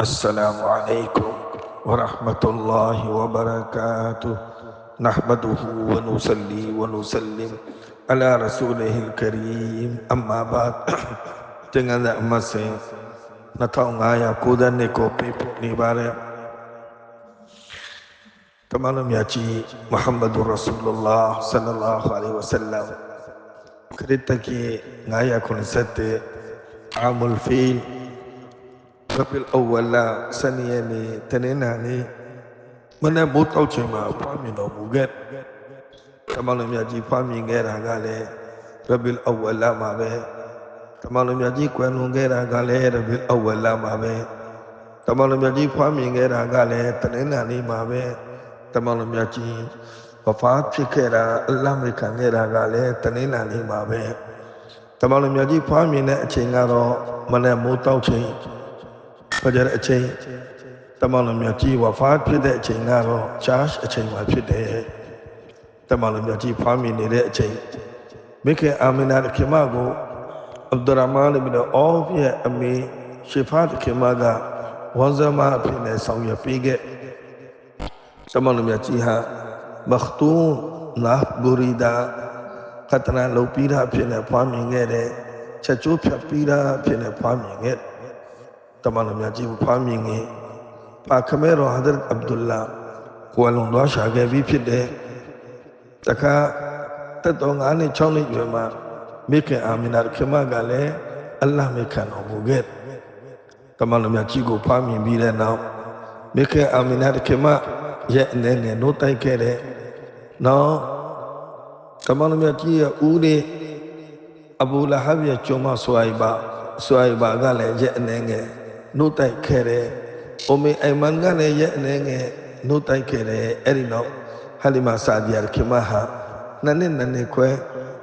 السلام عليكم ورحمة الله وبركاته نحمده ونصلي ونسلم على رسوله الكريم أما بعد dengan nama saya na taong aya kudan ni ko pe ni bare tamanum yachi muhammadur rasulullah sallallahu alaihi wasallam krita ki ngaya kun sate amul fil ရဆူလလာဆလ္လာလာဟ်အလိုင်းဝဆလမ်ခရစ်တကီ997အာမုလ်ဖီလ်ရဘီလ်အဝလာစနေယနေ့တနင်္လာနေ့မနေ့မိုးတောက်ချိန်မှာဖွားမြင်တော်မူခဲ့တမန်တော်မြတ်ကြီးဖွားမြင်ခဲ့တာကလည်းရဘီလ်အဝလာမှာပဲတမန်တော်မြတ်ကြီးကွယ်လွန်ခဲ့တာကလည်းရဘီလ်အဝလာမှာပဲတမန်တော်မြတ်ကြီးဖွားမြင်ခဲ့တာကလည်းတနင်္လာနေ့မှာပဲတမန်တော်မြတ်ကြီးဝဖာဖြစ်ခဲ့တာအလ္လာဟ်မိခံခဲ့တာကလည်းတနင်္လာနေ့မှာပဲတမန်တော်မြတ်ကြီးဖွားမြင်တဲ့အချိန်ကတော့မနေ့မိုးတောက်ချိန် ဖကြတဲ့အချိန်တမန်တော်မြတ်ကြီးဝါဖာဖြစ်တဲ့အချိန်ကတော့ charge အချိန်မှာဖြစ်တယ်တမန်တော်မြတ်ကြီးဖားမြင်နေတဲ့အချိန်မိခင်အာမီနာတခင်မကိုအဗ်ဒူရမန်ဘင်အောဖ်ရဲ့အမေရှေဖာတခင်မကဝန်ဇမာအဖြစ်နဲ့ဆောင်ရွက်ပေးခဲ့တမန်တော်မြတ်ကြီးဟာမခတူနာဘူရီဒါကတနာလုတ်ပြီးတာအဖြစ်နဲ့ဖွားမြင်ခဲ့တဲ့ချက်ချိုးဖြတ်ပြီးတာအဖြစ်နဲ့ဖွားမြင်ခဲ့တယ် တမန်တော်မြတ်ကြီးကိုဖွားမြင်ငင်ပါခမဲတော်ဟာဒရတ်အဗ်ဒူလာကိုလုံသွားရှာခဲ့ပြီးဖြစ်တယ်တခါတက်တော်9နှစ်6နှစ်ရွယ်မှာမိခင်အာမီနာခင်မကလည်းအလ္လာဟ်မိခံတော်မူခဲ့တမန်တော်မြတ်ကြီးကိုဖွားမြင်ပြီးတဲ့နောက်မိခင်အာမီနာခင်မရဲ့အနေနဲ့နှုတ်တိုက်ခဲ့တဲ့နောက်တမန်တော်မြတ်ကြီးရဲ့ဦးလေးအဘူလဟဘ်ရဲ့ကျော်မဆွိုင်ဘာဆွိုင်ဘာကလည်းရဲ့အနေငယ် နှုတ်တိုက်ခဲ့တယ်။အိုမေအိုင်မန်ကလည်းရဲ့အနေငယ်နှုတ်တိုက်ခဲ့တယ်။အဲ့ဒီနောက်ဟလီမာဆာဒီယာခင်မဟာနှစ်နှစ်နှစ်နှစ်ခွဲ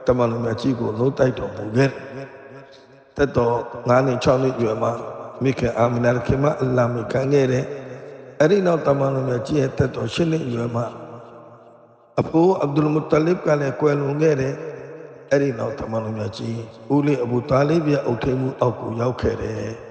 တမန်တော်မြတ်ကြီးကိုနှုတ်တိုက်တော်မူခဲ့တယ်။တက်တော်9နှစ်6နှစ်ရွယ်မှာမိခင်အာမီနာခင်မအလ္လာဟ်မိခံခဲ့တယ်။အဲ့ဒီနောက်တမန်တော်မြတ်ကြီးရဲ့တက်တော်10နှစ်ရွယ်မှာအဖိုးအဗ်ဒူလ်မုတလစ်ကလည်းကွယ်လွန်ခဲ့တယ်။အဲ့ဒီနောက်တမန်တော်မြတ်ကြီးဦးလေးအဘူတာလစ်ရဲ့အုပ်ထိန်မှုအောက်ကိုရောက်ခဲ့တယ်။